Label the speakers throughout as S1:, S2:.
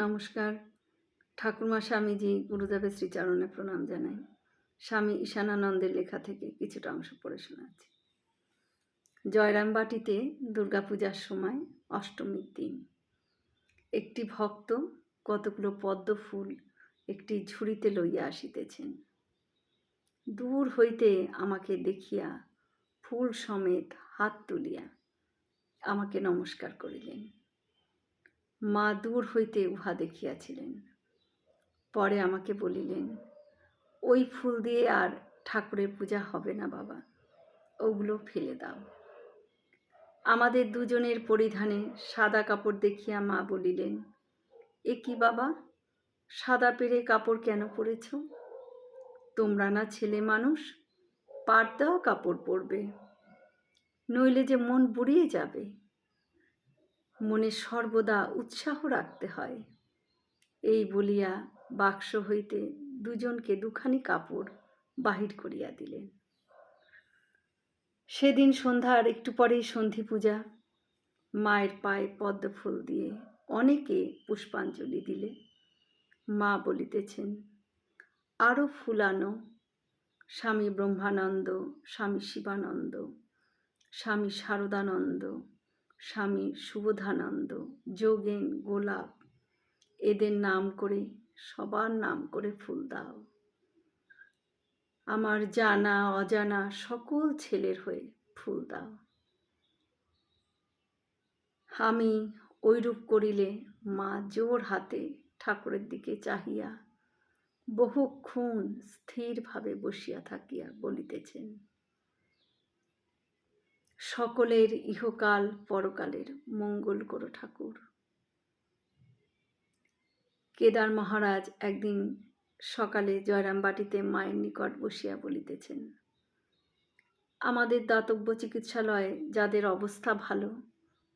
S1: নমস্কার। ঠাকুরমা স্বামীজি গুরুদেবের শ্রীচরণে প্রণাম জানাই। স্বামী ঈশানানন্দের লেখা থেকে কিছুটা অংশ পড়ে শোনাচ্ছি। জয়রামবাটিতে দুর্গাপূজার সময় অষ্টমীর দিন। একটি ভক্ত কতগুলো পদ্ম ফুল একটি ঝুড়িতে লইয়া আসিতেছেন। দূর হইতে আমাকে দেখিয়া ফুল সমেত হাত তুলিয়া আমাকে নমস্কার করিলেন। মা দূর হইতে উহা দেখিয়াছিলেন। পরে আমাকে বলিলেন, ওই ফুল দিয়ে আর ঠাকুরের পূজা হবে না বাবা, ওগুলো ফেলে দাও। আমাদের দুজনের পরিধানে সাদা কাপড় দেখিয়া মা বলিলেন, এ কি বাবা, সাদা পেরে কাপড় কেন পরেছ? তোমরা না ছেলে মানুষ, পাট দেওয়া কাপড় পরবে। নইলে যে মন বুড়িয়ে যাবে। মনে সর্বদা উৎসাহ রাখতে হয়। এই বলিয়া বাক্স হইতে দুজনকে দুখানি কাপড় বাহির করিয়া দিলেন। সেদিন সন্ধ্যার একটু পরেই সন্ধি পূজা মায়ের পায়ে পদ্ম ফুল দিয়ে অনেকে পুষ্পাঞ্জলি দিলে। মা বলিতেছেন আরও ফুলানো, স্বামী ব্রহ্মানন্দ, স্বামী শিবানন্দ, স্বামী শারদানন্দ স্বামী সুবোধানন্দ যোগেন, গোলাপ, এদের নাম করে, সবার নাম করে ফুল দাও। আমার জানা, অজানা সকল ছেলের হয়ে ফুল দাও। আমি ঐরূপ করিলে মা জোর হাতে ঠাকুরের দিকে চাহিয়া বহুক্ষণ স্থিরভাবে বসিয়া থাকিয়া বলিতেছেন। সকলের ইহকাল পরকালের মঙ্গল করো ঠাকুর। কেদার মহারাজ একদিন সকালে জয়রামবাটিতে মায়ের নিকট বসিয়া বলিতেছেন, আমাদের দাতব্য চিকিৎসালয়ে যাদের অবস্থা ভালো,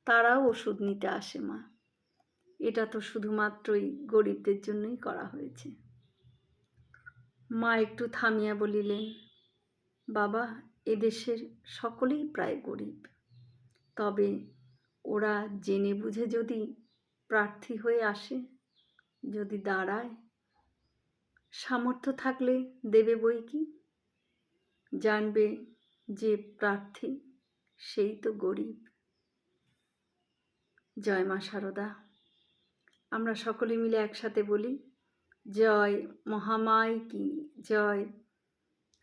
S1: তারাও ওষুধ নিতে আসে মা। এটা তো শুধুমাত্রই গরিবদের জন্যই করা হয়েছে। মা একটু থামিয়া বলিলেন, বাবা এদেশের সকলেই প্রায় গরিব। তবে ওরা জেনে বুঝে যদি প্রার্থী হয়ে আসে, যদি দাঁড়ায়, সামর্থ্য থাকলে দেবে বই কি? জানবে যে প্রার্থী সেই তো গরিব। জয় মা সারদা। আমরা সকলে মিলে একসাথে বলি, জয় মহামায় কি? জয়